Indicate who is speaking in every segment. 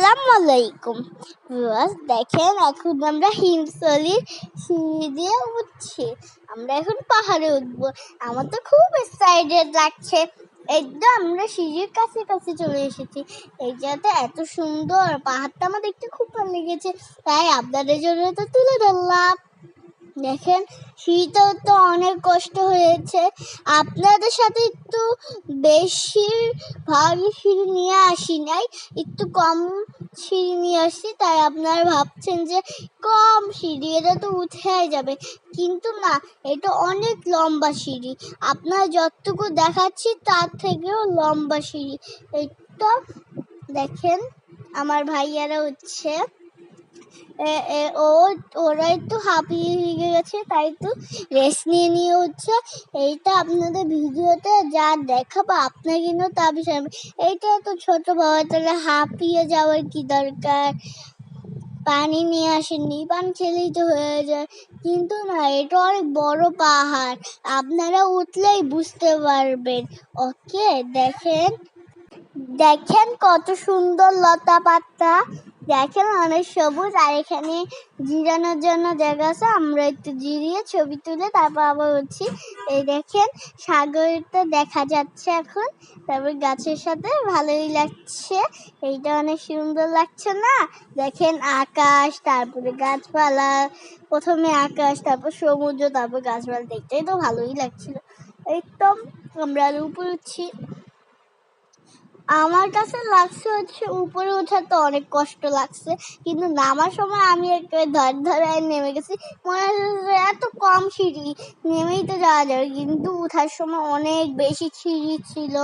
Speaker 1: আসসালামু আলাইকুম ভিউয়ার্স, দেখেন, এখন আমরা হিমসলির সিঁড়ি দিয়ে উঠছি। আমরা এখন পাহাড়ে উঠবো। আমার তো খুব এক্সাইটেড লাগছে। একদম আমরা সিঁড়ির কাছে কাছে চলে এসেছি। এই জায়গাটা এত সুন্দর পাহাড়টা, আমার দেখতে খুব ভালো লেগেছে। তাই আপনাদের জন্য তো তুলে ধরলাম। দেখেন শীতেও তো অনেক কষ্ট হয়েছে। আপনাদের সাথে একটু বেশি ভারী সিঁড়ি নিয়ে আসি নাই, একটু কম সিঁড়ি নিয়ে আসছি, তাই আপনারা ভাবছেন যে কম সিঁড়ি, এটা তো উঠে যাবে। কিন্তু না, এটা অনেক লম্বা সিঁড়ি। আপনার যতটুকু দেখাচ্ছি, তার থেকেও লম্বা সিঁড়ি। এইটা দেখেন, আমার ভাইয়ারা হচ্ছে ও ওরা একটু হাঁপিয়ে গেছে, তাই একটু রেস্ট নিয়ে নিয়ে হচ্ছে এইটা আপনাদের ভিডিওতে যা দেখাবো, আপনার কিন্তু তা বিষয়। এইটা তো ছোট বাবা, তাহলে হাঁপিয়ে যাওয়ার কি দরকার? পানি নিয়ে আসেননি, পানি খেলেই তো হয়ে যায়। কিন্তু না, এটা অনেক বড় পাহাড়, আপনারা উঠলেই বুঝতে পারবেন। ওকে, দেখেন। দেখেন কত সুন্দর লতা পাতা দেখেন, অনেক সবুজ, আর এখানে জিরানোর জন্য জায়গা আছে। আমরা একটু জিরিয়ে ছবি তুলে তারপর আবার উঠছি। এই দেখেন, সাগরটা দেখা যাচ্ছে এখন। তারপর গাছের সাথে ভালোই লাগছে। এইটা অনেক সুন্দর লাগছে না? দেখেন আকাশ, তারপরে গাছপালা, প্রথমে আকাশ, তারপর সমুদ্র, তারপর গাছপালা। দেখতেই তো ভালোই লাগছিল। একদম আমরা উপরে উঠছি। আমার কাছে লাগছে হচ্ছে উপরে ওঠা তো অনেক কষ্ট লাগছে, কিন্তু নামার সময় আমি একটা ধর ধরায় নেমে গেছি। মনে হচ্ছে এত কম সিঁড়ি, নেমেই তো যাওয়া যাবে, কিন্তু ওঠার সময় অনেক বেশি সিঁড়ি ছিল।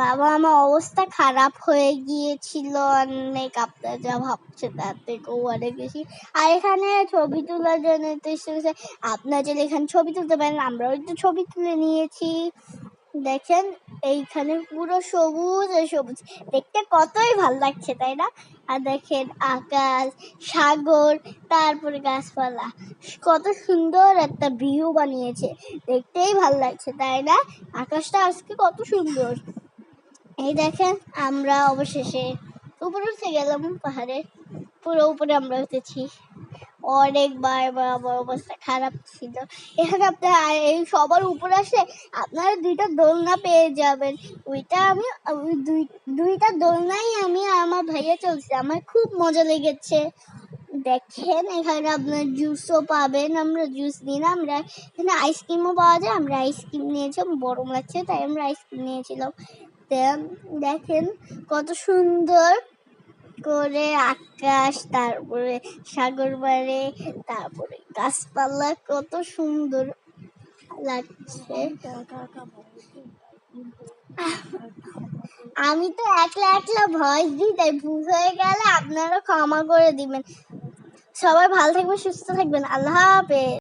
Speaker 1: বাবা, আমার অবস্থা খারাপ হয়ে গিয়েছিল, অনেক আপনারা যা ভাবছে তার থেকেও অনেক বেশি। আর এখানে ছবি তোলার জন্য তো আপনারা যদি এখানে ছবি তুলতে পারেন, আমরাও একটু ছবি তুলে নিয়েছি। দেখেন, এইখানে পুরো সবুজ আর সবুজ। দেখতে কতই ভালো লাগছে, তাই না? আর দেখেন আকাশ, সাগর, তারপরে গাছপালা। কত সুন্দর একটা ভিউ বানিয়েছে। দেখতেই ভালো লাগছে, তাই না? আকাশটা আজকে কত সুন্দর। এই দেখেন, আমরা অবশেষে উপরে উঠে গেলাম পাহাড়ে। পুরো উপরে আমরা উঠেছি। অনেকবার আমার অবস্থা খারাপ ছিল। এখানে আপনার এই সবার উপরে আসলে আপনারা দুইটা দোলনা পেয়ে যাবেন। ওইটা আমি দুই, দুইটা দোলনাই আমি আমার ভাইয়া চলছে। আমার খুব মজা লেগেছে। দেখেন, এখানে আপনার জুসও পাবেন, আমরা জুস নিই না, আমরা এখানে আইসক্রিমও পাওয়া যায়, আমরা আইসক্রিম নিয়েছিলাম, গরম লাগছে, তাই আমরা আইসক্রিম নিয়েছিলাম। দেন, দেখেন কত সুন্দর করে আকাশ, তারপরে সাগর বাড়ে, তারপরে গাছপালা কত সুন্দর লাগছে। আমি তো একলা একলা ভয়েস দিই, তাই ভুল হয়ে গেলে আপনারা ক্ষমা করে দিবেন। সবাই ভালো থাকবেন, সুস্থ থাকবেন। আল্লাহ হাফেজ।